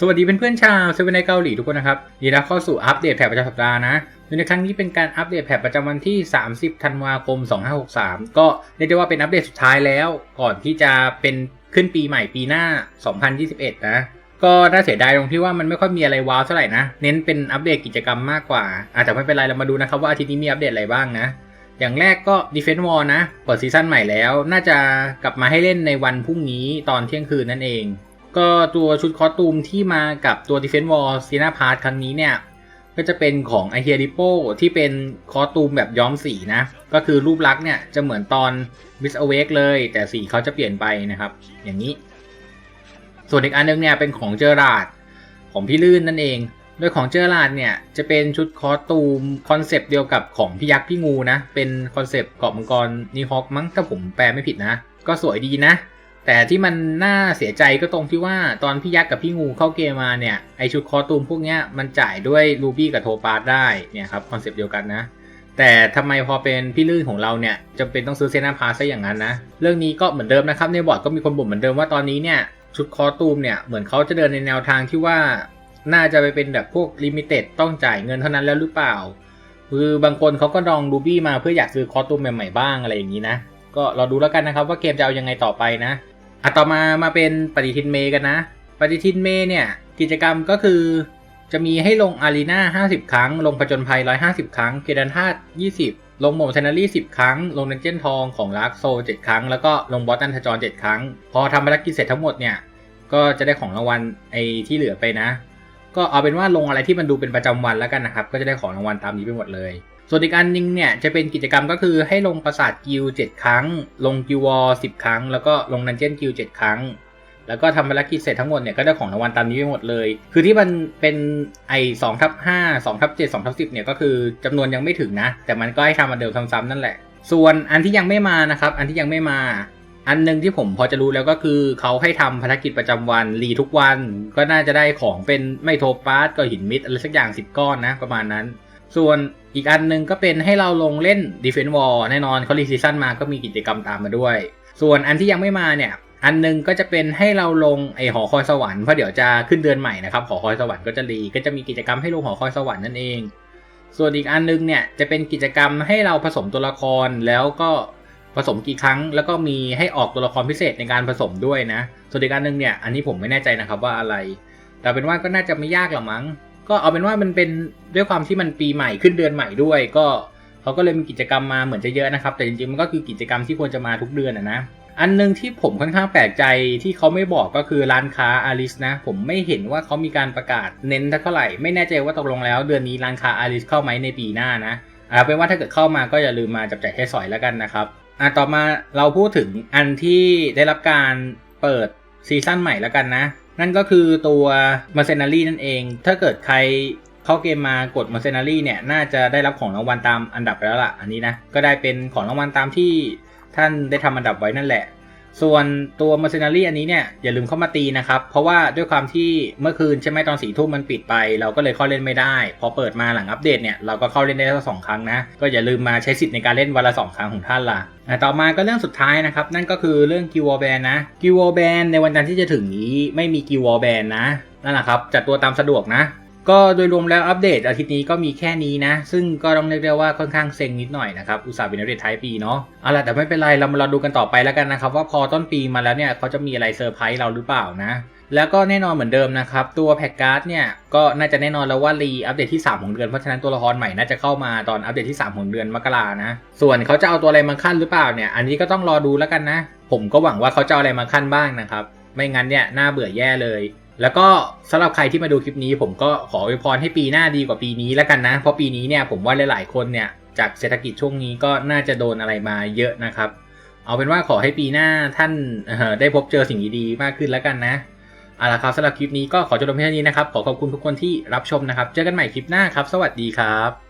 สวัสดีเพื่อนๆชาวเซเว่นในเกาหลีทุกคนนะครับยินดีต้อนรับเข้าสู่อัปเดตแพทประจำสัปดาห์นะโดยในครั้งนี้เป็นการอัปเดตแพทประจำวันที่ 30 ธันวาคม 2563 ก็เรียกได้ว่าเป็นอัปเดตสุดท้ายแล้ว ก่อนที่จะเป็นขึ้นปีใหม่ปีหน้า 2021 นะ ก็น่าเสียดายตรงที่ว่ามันไม่ค่อยมีอะไรว้าวเท่าไหร่นะ เน้นเป็นอัปเดตกิจกรรมมากกว่าอาแต่ไม่เป็นไรเรามาดูนะครับว่าอาทิตย์นี้มีอัปเดตอะไรบ้างนะอย่างแรกก็ Defense War นะ เปิดซีซั่นใหม่แล้ว น่าจะกลับมาให้เล่นในวันพรุ่งนี้ตอนเที่ยงคืนนั่นเอง ก็ตัวชุดคอสตูมที่มากับตัว Defense War s e n a p a r t ครั้งนี้เนี่ย ก็จะเป็นของ i h e r i p o ที่เป็นคอสตูมแบบย้อมสีนะ ก็คือรูปลักษณ์เนี่ย จะเหมือนตอน w i s Awake เลย แต่สีเขาจะเปลี่ยนไปนะครับ อย่างนี้ ส่วนอีกอันนึงเนี่ย เป็นของเจอราดของพี่ลื่นนั่นเอง โดยของเจอราดเนี่ย จะเป็นชุดคอสตูมคอนเซปต์เดียวกับของพี่ยักษ์พี่งูนะ เป็นคอนเซปต์เกาะมังกรนีฮอคมั้งถ้าผมแปลไม่ผิดนะ ก็สวยดีนะ แต่ที่มันน่าเสียใจก็ตรงที่ว่าตอนพี่ยักษ์กับพี่งูเข้าเกมมาเนี่ยไอชุดคอตูมพวกเนี้ยมันจ่ายด้วยรูบี้กับโทปาร์ได้เนี่ยครับคอนเซปต์เดียวกันนะ แต่ทำไมพอเป็นพี่ลื่นของเราเนี่ยจำเป็นต้องซื้อเซนาพาซะอย่างนั้นนะ เรื่องนี้ก็เหมือนเดิมนะครับในบอร์ดก็มีคนบ่นเหมือนเดิมว่าตอนนี้เนี่ยชุดคอตูมเนี่ยเหมือนเขาจะเดินในแนวทางที่ว่า น่าจะไปเป็นแบบพวกลิมิเต็ดต้องจ่ายเงินเท่านั้นแล้วหรือเปล่า คือบางคนเขาก็ดองรูบี้มาเพื่ออยากซื้อคอตูมใหม่ๆบ้างอะไรอย่างนี้นะก็เราดูแล้วกันนะครับว่าเกมจะเอายังไงต่อไปนะ อะต่อมามาเป็นปฏิทินเมกันนะ ปฏิทินเมเนี่ย กิจกรรมก็คือจะมีให้ลงอารีนา50 ครั้ง ลงผจญภัย 150 ครั้ง เกดันธาตุ20 ลงโหมดเทนารี่10 ครั้ง ลงดันเจี้ยนทองของลักโซ 7 ครั้ง แล้วก็ลงบอสตันทจร 7 ครั้ง พอทำภารกิจเสร็จทั้งหมดเนี่ย ก็จะได้ของรางวัลไอ้ที่เหลือไปนะ ก็เอาเป็นว่าลงอะไรที่มันดูเป็นประจำวันแล้วกันนะครับ ก็จะได้ของรางวัลตามนี้ไปหมดเลย ส่วนอีกอันนึงเนี่ยจะเป็นกิจกรรมก็คือให้ลงปราสาทกิลเจ็ดครั้ง ลงกิลวอลสิบครั้ง แล้วก็ลงดันเจียนกิลเจ็ดครั้ง แล้วก็ทำภารกิจเสร็จทั้งหมดเนี่ยก็ได้ของรางวัลตามนี้ไปหมดเลย คือที่มันเป็นไอ้สองทับห้าสองทับเจ็ดสองทับสิบเนี่ยก็คือจำนวนยังไม่ถึงนะ แต่มันก็ให้ทำมาเดิมซ้ำๆนั่นแหละ ส่วนอันที่ยังไม่มานะครับ อันที่ยังไม่มาอันหนึงที่ผมพอจะรู้แล้วก็คือเขาให้ทำภารกิจประจำวันรีทุกวัน ก็น่าจะได้ของเป็นไม่โทปาร์ตก็หินมิดอะไรสักอย่าง10ก้อนนะประมาณนั้น ส่วนอีกอันหนึงก็เป็นให้เราลงเล่น Defense War แน่นอนเขารีซีซั่นมาก็มีกิจกรรมตามมาด้วย ส่วนอันที่ยังไม่มาเนี่ย อันหนึงก็จะเป็นให้เราลงไอหอคอยสวรรค์เพราะเดี๋ยวจะขึ้นเดือนใหม่นะครับหอคอยสวรรค์ก็จะรีก็จะมีกิจกรรมให้ลงหอคอยสวรรค์นั่นเอง ส่วนอีกอันนึงเนี่ยจะเป็นกิจกรรมให้เราผสมตัวละครแล้วก็ผสมกี่ครั้ง แล้วก็มีให้ออกตัวละครพิเศษในการผสมด้วยนะ ส่วนอีกอันนึงเนี่ยอันนี้ผมไม่แน่ใจนะครับว่าอะไร แต่เป็นว่าก็น่าจะไม่ยากหรอกมั้ง ก็เอาเป็นว่ามันเป็นด้วยความที่มันปีใหม่ขึ้นเดือนใหม่ด้วย ก็เขาก็เลยมีกิจกรรมมาเหมือนจะเยอะนะครับ แต่จริงๆมันก็คือกิจกรรมที่ควรจะมาทุกเดือนอะนะ อันหนึงที่ผมค่อนข้างแปลกใจที่เขาไม่บอกก็คือร้านค้าอาริสนะ ผมไม่เห็นว่าเขามีการประกาศเน้นเท่าไหร่ ไม่แน่ใจว่าตกลงแล้ว เดือนนี้ร้านค้าอาริสเข้าไหมในปีหน้านะเอาเป็นว่าถ้าเกิดเข้ามาก็อย่าลืมมาจับจ่ายใช้สอยแล้วกันนะครับอะต่อมาเราพูดถึงอันที่ได้รับการเปิดซีซั่นใหม่แล้วกันนะ นั่นก็คือตัว Mercenary นั่นเอง ถ้าเกิดใครเข้าเกมมากด Mercenary เนี่ย น่าจะได้รับของรางวัลตามอันดับไปแล้วล่ะ อันนี้นะ ก็ได้เป็นของรางวัลตามที่ท่านได้ทำอันดับไว้นั่นแหละ ส่วนตัว Mercenary อันนี้เนี่ยอย่าลืมเข้ามาตีนะครับ เพราะว่าด้วยความที่เมื่อคืนใช่ไหมตอนสี่ทุ่มมันปิดไป เราก็เลยเข้าเล่นไม่ได้ พอเปิดมาหลังอัปเดตเนี่ยเราก็เข้าเล่นได้แค่สองครั้งนะ ก็อย่าลืมมาใช้สิทธิ์ในการเล่นวันละสองครั้งของท่านล่ะต่อมาก็เรื่องสุดท้ายนะครับ นั่นก็คือเรื่อง g i l w a r Band นะ g i l w a r Band ในวันจันทร์ที่จะถึงนี้ไม่มี g i l w a r Band นะนั่นแหละครับจัดตัวตามสะดวกนะ ก็โดยรวมแล้วอัปเดตอาทิตย์นี้ก็มีแค่นี้นะ ซึ่งก็ต้องเรียกได้ว่าค่อนข้างเซ็งนิดหน่อยนะครับ อุตสาห์เป็นอัปเดตท้ายปีเนาะเอาล่ะแต่ไม่เป็นไร เรามารอดูกันต่อไปแล้วกันนะครับ ว่าพอต้นปีมาแล้วเนี่ยเขาจะมีอะไรเซอร์ไพรส์เราหรือเปล่านะ แล้วก็แน่นอนเหมือนเดิมนะครับ ตัวแพ็กการ์ดเนี่ยก็น่าจะแน่นอนแล้วว่ารีอัปเดตที่ 3 ของเดือนเพราะฉะนั้นตัวละครใหม่น่าจะเข้ามาตอนอัปเดตที่ 3 ของเดือนมกรานะ ส่วนเขาจะเอาตัวอะไรมาขั้นหรือเปล่าเนี่ยอันนี้ก็ต้องรอดูแล้วกันนะ ผมก็หวังว่าเขาจะเอาอะไรมาขั้นบ้างนะครับไม่งั้นเนี่ยน่าเบื่อแย่เลย แล้วก็สำหรับใครที่มาดูคลิปนี้ ผมก็ขออวยพรให้ปีหน้าดีกว่าปีนี้แล้วกันนะ เพราะปีนี้เนี่ยผมว่าหลาย ๆ คนเนี่ยจากเศรษฐกิจช่วงนี้ก็น่าจะโดนอะไรมาเยอะนะครับ เอาเป็นว่าขอให้ปีหน้าท่านได้พบเจอสิ่งดีๆมากขึ้นแล้วกันนะเอาละครับสำหรับคลิปนี้ก็ขอจบลงเพียงเท่านี้นะครับ ขอขอบคุณทุกคนที่รับชมนะครับ เจอกันใหม่คลิปหน้าครับ สวัสดีครับ